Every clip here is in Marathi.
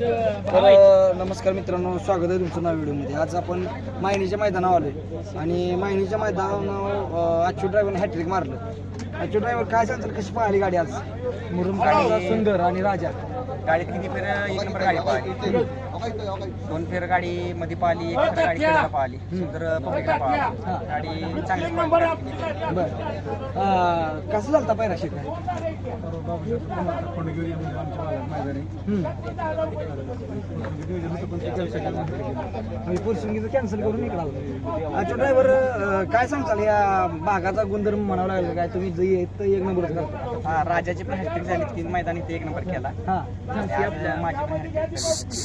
तर नमस्कार मित्रांनो स्वागत आहे तुमचं नव्या व्हिडिओमध्ये. आज आपण मायनीच्या मैदानावर आलोय. आणि मायनीच्या मैदानावर आजची ड्रायव्हरने हॅट्रिक मारलं. आजची ड्रायव्हर काय सांगतात कशी पाहिली गाडी आज? मुरुम काढायचा सुंदर आणि राजा. गाडीत किती पाहिली दोन फेर गाडी मध्ये पाहिली एक फेर गाडी खेळायला पाहिली सुंदर पब्लिकला पाहिली. गाडी चांगली पाहिली. बर. कसं झालं शेट पोर्शिंगीचं कॅन्सल करून इकडे आलो. आजच्या ड्रायव्हर काय सांगताल? या भागाचा गुणधर्म म्हणावं लागेल काय? तुम्ही जे येत एक नंबर करता. हा राजाची पण हॅट्रिक झाली तीन मैदानी ते एक नंबर केला. हा. आणि माझी पण हॅट्रिक झाली.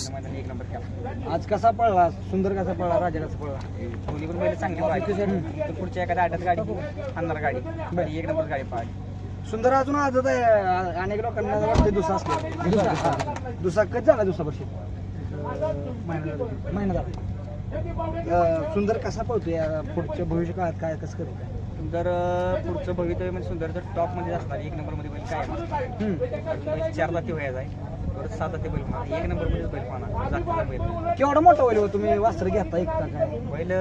मैदानी एक नंबर केला आज कसा पळला? सुंदर कसा पळला? राजा कसा पळला? दोन्ही पण पहिले चांगली तर पुढच्या एखाद्या आठात गाडी आणणार गाडी. एक नंबर गाडी पाहिली सुंदर अजून आजच आहे. आ- अनेक लोकांना वाटते दुसरा असतो दुसरा. दुसरा कधी झाला दुसरा वर्षी? महिना झाला. सुंदर कसा पळतो या पुढच्या भविष्य काळात काय कसं करतो सुंदर पुढचं भवितव्य म्हणजे सुंदर तर टॉपमध्ये असणार. एक नंबरमध्ये काय. चार जाती व्हायचा आहे. परत सात जाती बैल म्हणा एक नंबरमध्ये बैल म्हणा जातीचा बैल केवढा मोठा होईल हो तुम्ही वास्त्र घेता ऐकता काय? बैल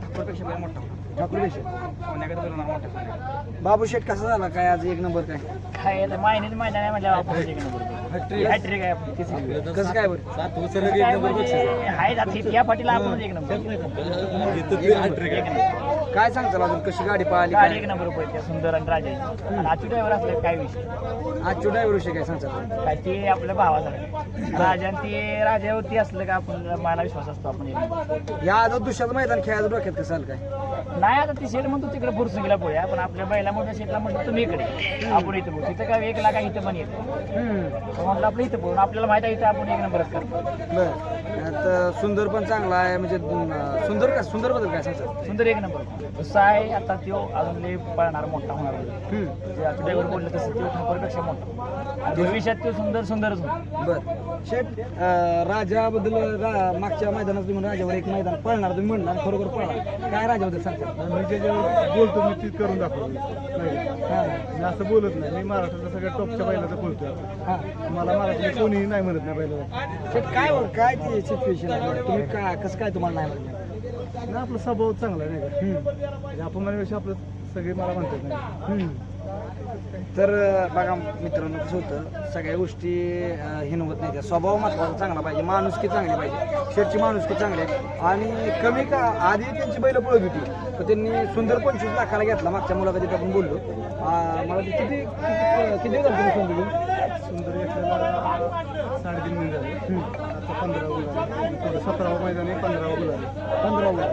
ठाकूरपेक्षा बैल मोठा होता. ठाकूर देशे सोन्याकडे बैल होणार मोठा सोन्याकडे बाबू शेठ कसा झाला? काय आज एक नंबर काय? काय म्हटलं आपण एक नंबर हॅट्रिक आहे आपली. तिसरी. कसं काय बरं काय म्हणजे आहे जात- या पाठीला आपण एक नंबर. एक नंबर. काय सांगताल अजून? कशी गाडी काय? एक नंबर पडते सुंदर आणि राजा आणि आजची ड्रायव्हर असले काय विषय? आजच्या ड्रायव्हर विषयी काय सांगताल? काय ते आपल्या भावाचा राजा आणि ते राजावरती असलं का आपण मला विश्वास असतो आपण एक नंबर. या आजच दुसऱ्याचं मैदान खेळायचं डोक्यात कसं आलं काय? नाही आता ती शेट म्हणतो तिकडे फुरसंगीला पोळ्या. पण आपल्या बैला मोठ्या शेटला म्हणतो तुम्ही इकडे. आपण इथं बोल तिथं काय एक लाख इथं पण येतो हम्म. म्हटलं आपलं इथं बोलून आपल्याला माहिती आहे इथं आपण एक नंबरच करतो. बर. सुंदर पण चांगला आहे म्हणजे अं, सुंदर का सुंदरबद्दल काय सांगतात सुंदर एक नंबर. तसं आहे आता तो अजून लय पळणार मोठा होणार. ते आता ड्रायव्हर बोललं तसं तो ठाकूरपेक्षा मोठा. आणि भविष्यात तो सुंदर सुंदरच होणार बर. शेठ अं, राजाबद्दल रा- मागच्या मैदानात तुम्ही राजावर एक मैदान पळणार तुम्ही म्हणला आणि खरोखर पळणार. काय राजाबद्दल सांगता मी ज्याच्यावर बोलतो मी तीच करून दाखवतो. नाही हा. मी असं बोलत नाही मी महाराष्ट्रातल्या सगळ्या टॉपच्या बैलाचं बोलतोय. हा. मला महाराष्ट्रात कोणीही नाही म्हणत नाही बैलाला. शेठ काय काय ती सिच्युएशन तुम्ही काय कसं काय तुम्हाला नाही म्हणलं नाही आपला स्वभाव चांगला आहे नाही का. म्हणजे आपण म्हणण्यापेक्षा आपलं सगळे मला म्हणतात नाही. तर अं, बघा मित्रांनो कसं होतं सगळ्या गोष्टी अं, हिनवत नाही त्या स्वभाव महत्त्वाचा चांगला पाहिजे माणुसकी चांगली पाहिजे. शेटची माणुसकी चांगली आहे. आणि कमी का आधी त्यांची बैल पळत होती तर त्यांनी सुंदर पंचवीस लाखाला घेतला मागच्या मुलाखतीत आपण बोललो. अं, मला ते किती किती किती झाले तुम्ही सुंदर? घेऊन? सुंदर एकट्याला साडेतीन महिने झाले. आता पंधरा गुलाल सतरावं मैदान आहे पंधरावं गुलाल आहे. पंधरा वर.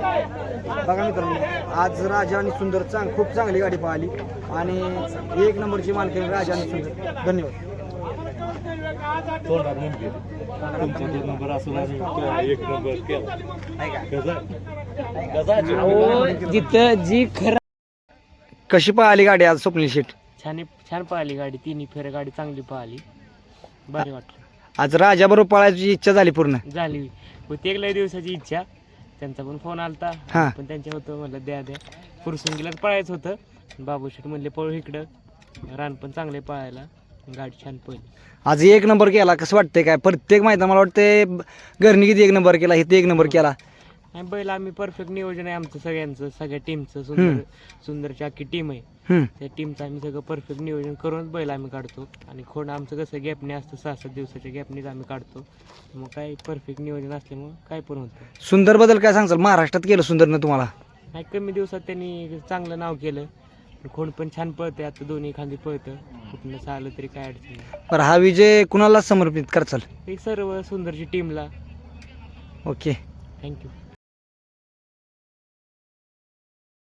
बघा मित्रांनो आज राजा आणि सुंदर चांग खूप चांगली गाडी पाहिली आणि एक नंबरची मालकी राजा आणि सुंदर. धन्यवाद. जिथं जी खरं कशी पाहिली गाडी आज स्वप्नील शेठ? छान छान पळाली गाडी. तिन्ही फेर गाडी चांगली पळाली. भारी वाटलं. आज राजा बरोबर पळायची इच्छा झाली पूर्ण. झाली. होती एक लय दिवसाची इच्छा. त्यांचा पण फोन आलता. हा. पण त्यांच्या होतं म्हणलं द्या द्या. फुरसुंगीलाच पळायचं होतं. बाबू शेट म्हणले पळू इकडं. रान पण चांगले पळायला. गाडी छान पळली. आज एक नंबर केला. कसं वाटतंय काय? प्रत्येक मैदान मला वाटतंय घरनी किती एक नंबर केला इथे एक नंबर केला. आणि बैल आम्ही परफेक्ट नियोजन आहे आमचं सगळ्यांचं सगळ्या टीमचं सुंदर सुंदरची अख्खी टीम आहे. त्या टीमचं आम्ही सगळं परफेक्ट नियोजन करूनच बैल आम्ही काढतो. आणि खोड आमचं कसं गॅपने असतं सहा सात दिवसाच्या गॅपनेच आम्ही काढतो. मग काय परफेक्ट नियोजन असल्यामुळं काय पण होतं. सुंदरबद्दल काय सांगचाल महाराष्ट्रात केलं सुंदरनं तुम्हाला? नाही कमी दिवसात त्यांनी चांगलं नाव केलं. खोड पण छान पळते आता दोन्ही खांदी पळतं. कुठनं आलं तरी काय अडचण बरं हा विजय कुणाला समर्पित करचाल? एक सर्व सुंदरची टीमला ओके. थँक्यू